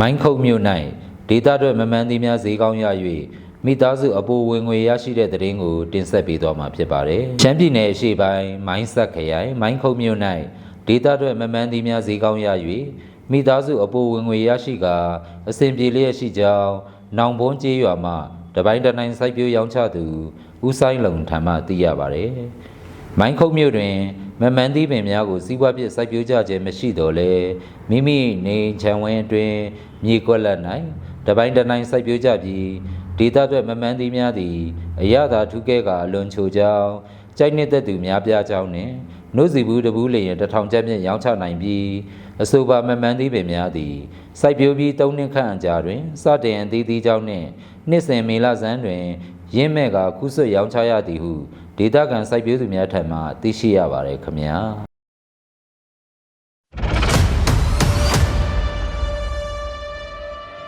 မိုင်းခုတ်မြို့၌ဒေတာအတွက်မမှန်သည်များဈေးကောင်းရ၍မိသားစုအပိုဝင်ငွေရရှိတဲ့သတင်းကိုတင်ဆက်ပေးသွားမှာဖြစ်ပါတယ်။ချမ်းပြည်နယ်အရှေ့ပိုင်းမိုင်းဆက်ခရိုင်မိုင်းခုတ်မြို့၌ဒေတာအတွက်မမှန်သည်များဈေးကောင်းရ၍မိသားစုအပိုဝင်ငွေရရှိကာအစဉ်ပြေလျက်ရှိကြောင်းနောင်ဘွန်းကျေးရွာမှတပိုင်းတနိုင်စိုက်ပျိုးရောင်းချသူဦးဆိုင်လုံထံမှသိရပါတယ်။မိုင်းခုတ်မြို့တွင် မမှန်သည့်ပင်များကိုစီးပွားဖြစ်စိုက်ပျိုးကြခြင်းမရှိတော့လဲမိမိနေချံဝင်းအတွင်းမြေကွက်လက်၌တပိုင်းတနိုင်စိုက်ပျိုးကြပြီးဒေသအတွက်မမှန်သည့်များသည်အရသာထုကဲကအလွန်ချိုကြောင်းကြိုက်နှစ်သက်သူများပြားကြောင်းနှင့်နှုတ်စီဘူးတဘူးလျင်တစ်ထောင်ကျပ်ဖြင့်ရောင်းချနိုင်ပြီးအဆိုပါမမှန်သည့်ပင်များသည်စိုက်ပျိုးပြီး၃နှစ်ခန့်အကြာတွင်စတင်အသီးသီးကြောင်းနှင့်နှစ်စဉ်မေလဆန်းတွင်ရင်းမဲ့ကခုဆွတ်ရောင်းချရသည်ဟု ဒေတာကန်စိုက်ပျိုးသူများထံမှသိရှိရပါတယ်ခင်ဗျာ